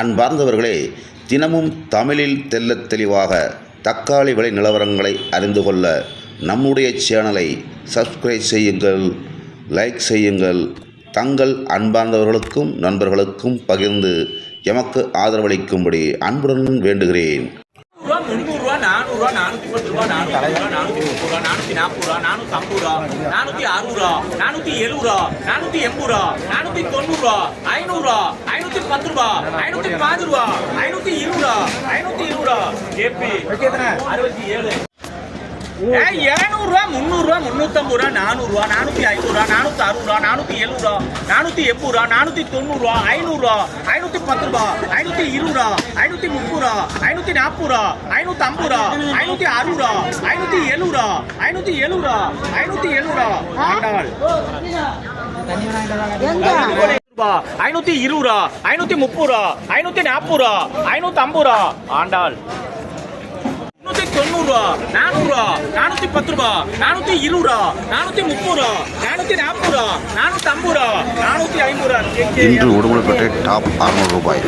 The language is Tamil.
அன்பார்ந்தவர்களே தினமும் தமிழில் தெல்ல தெளிவாக தக்காளி விலை நிலவரங்களை அறிந்து கொள்ள நம்முடைய சேனலை சப்ஸ்கிரைப் செய்யுங்கள் லைக் செய்யுங்கள். தங்கள் அன்பார்ந்தவர்களுக்கும் நண்பர்களுக்கும் பகிர்ந்து எமக்கு ஆதரவளிக்கும்படி அன்புடன் வேண்டுகிறேன். முந்நூறுரூவா நானூறுரூவா நானூற்றி பத்து ரூபா நானூற்றி ரூபா நானூற்றி முப்பது ரூபா நானூற்றி நாற்பது ரூபா நானூற்றி ஐம்பது ரூபா நானூற்றி அறுபது ரூபா நானூற்றி எழுபது ரூபா நானூற்றி எண்பது ரூபா நானூற்றி தொண்ணூறு ரூபா ஐநூறுரூவா ஐநூற்றி பத்து ரூபா ஐநூற்றி பாஞ்சு ரூபா ஐநூற்றி இருபது ரூபா ஐநூற்றி இருபது ரூபா ஏபி அறுபத்தி ஏழு. இருநூறுவா முந்நூறுரூவா முந்நூற்றம்பது ரூபா நானூறுரூவா நானூற்றி ரூபா நானூற்றி அறுபது ரூபா நானூற்றி எழுபது ரூபா நானூற்றி எண்பது ரூபா நானூற்றி தொண்ணூறுரூவா ஐநூறுரூவா ஐநூற்றி பத்து ரூபா ஐநூற்றி இருபது ரூபா ஐநூற்றி முப்பது ரூபா ஐநூற்றி நாற்பது ரூபா ஐநூற்றி ஐம்பது ரூபா ஐநூற்றி அறுபது ரூபா ஐநூற்றி எழுபது ரூபா ஐநூற்றி எழுபது ரூபா ஐநூற்றி எழுபது ரூபா ஆண்டாள். ஐநூற்றி இருபது ரூபா ஐநூற்றி முப்பது ரூபா ஐநூற்றி நாற்பது ரூபா ஐநூற்றி ஐம்பது ரூபா ஆண்டாள். ரூபா நானூறு ரூபா நானூத்தி பத்து ரூபா நானூத்தி இருபது ரூபா நானூத்தி முப்பது ரூபா நானூத்தி நாற்பது ரூபா நானூத்தி ஐம்பது ரூபா நானூத்தி ஐம்பது ரூபா இன்று உடுமலைப்பேட்டை டாப் அறுநூறு ரூபாய்.